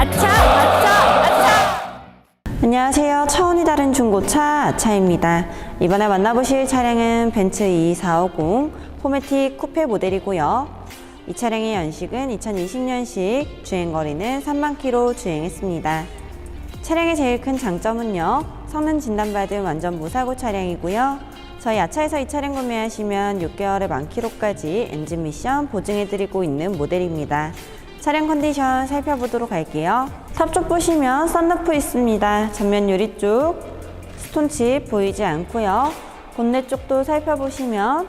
아차, 아차, 아차. 안녕하세요. 차원이 다른 중고차 아차입니다. 이번에 만나보실 차량은 벤츠 E450 포메틱 쿠페 모델이고요. 이 차량의 연식은 2020년식, 주행거리는 3만 킬로 주행했습니다. 차량의 제일 큰 장점은요. 성능 진단받은 완전 무사고 차량이고요. 저희 아차에서 이 차량 구매하시면 6개월에 만 키로까지 엔진 미션 보증해드리고 있는 모델입니다. 차량 컨디션 살펴보도록 할게요. 탑쪽 보시면 썬루프 있습니다. 전면 유리 쪽 스톤칩 보이지 않고요. 본넷 쪽도 살펴보시면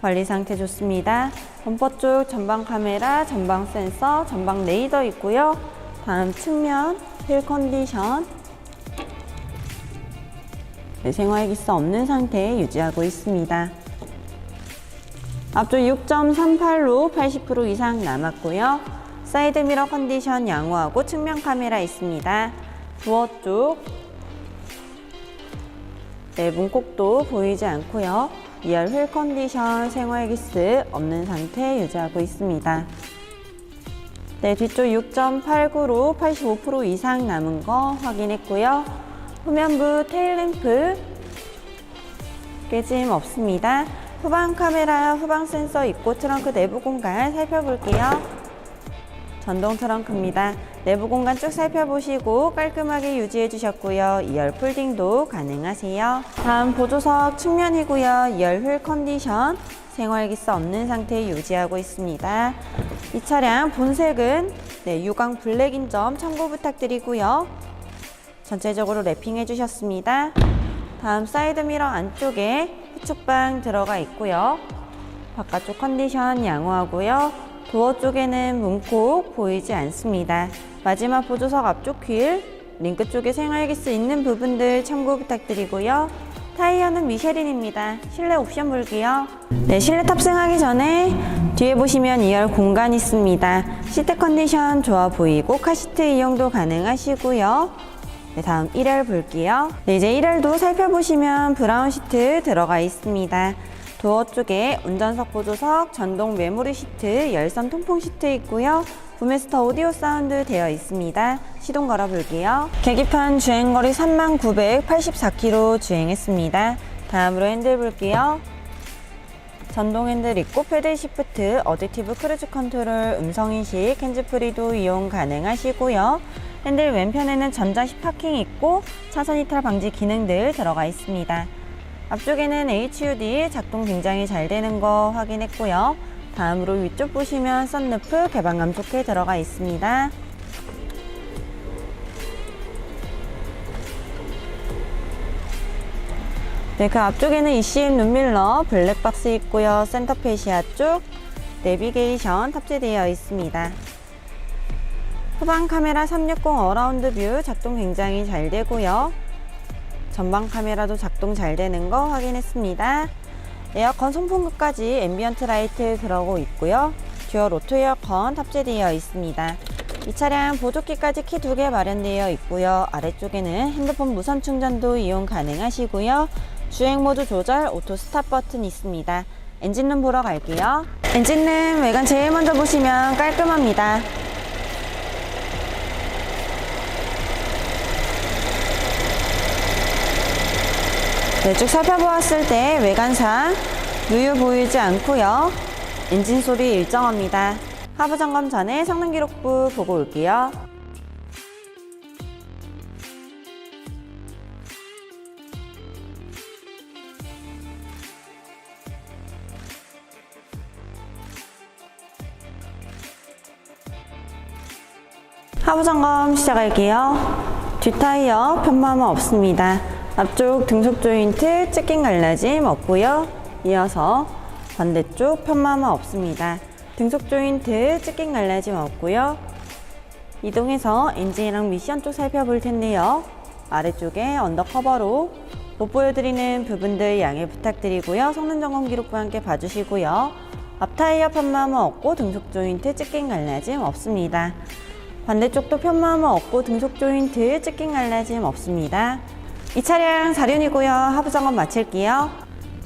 관리 상태 좋습니다. 범퍼 쪽 전방 카메라, 전방 센서, 전방 레이더 있고요. 다음 측면 휠 컨디션 네, 생활 기스 없는 상태 유지하고 있습니다. 앞쪽 6.38로 80% 이상 남았고요. 사이드 미러 컨디션 양호하고 측면 카메라 있습니다. 부어 쪽 네, 문콕도 보이지 않고요. 2열 휠 컨디션 생활 기스 없는 상태 유지하고 있습니다. 네, 뒤쪽 6.89로 85% 이상 남은 거 확인했고요. 후면부 테일램프 깨짐 없습니다. 후방 카메라, 후방 센서 있고 트렁크 내부 공간 살펴볼게요. 전동 트렁크입니다. 내부 공간 쭉 살펴보시고 깔끔하게 유지해 주셨고요. 2열 폴딩도 가능하세요. 다음 보조석 측면이고요. 2열 휠 컨디션 생활기스 없는 상태 유지하고 있습니다. 이 차량 본색은 네, 유광 블랙인 점 참고 부탁드리고요. 전체적으로 랩핑 해 주셨습니다. 다음 사이드 미러 안쪽에 후측방 들어가 있고요. 바깥쪽 컨디션 양호하고요. 도어 쪽에는 문콕 보이지 않습니다. 마지막 보조석 앞쪽 휠, 링크 쪽에 생활기스 있는 부분들 참고 부탁드리고요. 타이어는 미쉐린입니다. 실내 옵션 볼게요. 네, 실내 탑승하기 전에 뒤에 보시면 2열 공간 있습니다. 시트 컨디션 좋아 보이고 카시트 이용도 가능하시고요. 네, 다음 1열 볼게요. 네, 이제 1열도 살펴보시면 브라운 시트 들어가 있습니다. 도어 쪽에 운전석 보조석, 전동 메모리 시트, 열선 통풍 시트 있고요. 부메스터 오디오 사운드 되어 있습니다. 시동 걸어 볼게요. 계기판 주행거리 3984km 주행했습니다. 다음으로 핸들 볼게요. 전동 핸들 있고 패들 시프트, 어댑티브 크루즈 컨트롤, 음성인식, 핸즈프리도 이용 가능하시고요. 핸들 왼편에는 전자식 파킹 있고 차선 이탈 방지 기능들 들어가 있습니다. 앞쪽에는 HUD 작동 굉장히 잘 되는 거 확인했고요. 다음으로 위쪽 보시면 썬루프 개방감 좋게 들어가 있습니다. 네, 그 앞쪽에는 ECM 룸밀러 블랙박스 있고요. 센터페시아 쪽 내비게이션 탑재되어 있습니다. 후방 카메라 360 어라운드 뷰 작동 굉장히 잘 되고요. 전방 카메라도 작동 잘 되는 거 확인했습니다. 에어컨 송풍구까지 앰비언트 라이트 들어오고 있고요. 듀얼 오토 에어컨 탑재되어 있습니다. 이 차량 보조키까지 키 두 개 마련되어 있고요. 아래쪽에는 핸드폰 무선 충전도 이용 가능하시고요. 주행 모드 조절 오토 스탑 버튼 있습니다. 엔진룸 보러 갈게요. 엔진룸 외관 제일 먼저 보시면 깔끔합니다. 네, 쭉 살펴보았을 때 외관상 누유 보이지 않고요. 엔진 소리 일정합니다. 하부 점검 전에 성능 기록부 보고 올게요. 하부 점검 시작할게요. 뒷타이어 편마모 없습니다. 앞쪽 등속 조인트 찢긴 갈라짐 없고요. 이어서 반대쪽 편마모 없습니다. 등속 조인트 찢긴 갈라짐 없고요. 이동해서 엔진이랑 미션 쪽 살펴볼 텐데요. 아래쪽에 언더커버로 못 보여드리는 부분들 양해 부탁드리고요. 성능 점검 기록과 함께 봐주시고요. 앞 타이어 편마모 없고 등속 조인트 찢긴 갈라짐 없습니다. 반대쪽도 편마모 없고 등속 조인트 찢긴 갈라짐 없습니다. 이 차량 4륜이고요. 하부 점검 마칠게요.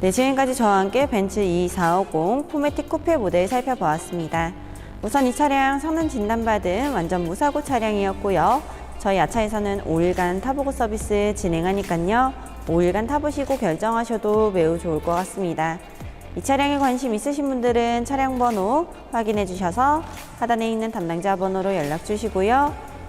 네, 지금까지 저와 함께 벤츠 E450 포매틱 쿠페 모델 살펴보았습니다. 우선 이 차량 성능 진단받은 완전 무사고 차량이었고요. 저희 아차에서는 5일간 타보고 서비스 진행하니까요. 5일간 타보시고 결정하셔도 매우 좋을 것 같습니다. 이 차량에 관심 있으신 분들은 차량 번호 확인해 주셔서 하단에 있는 담당자 번호로 연락 주시고요.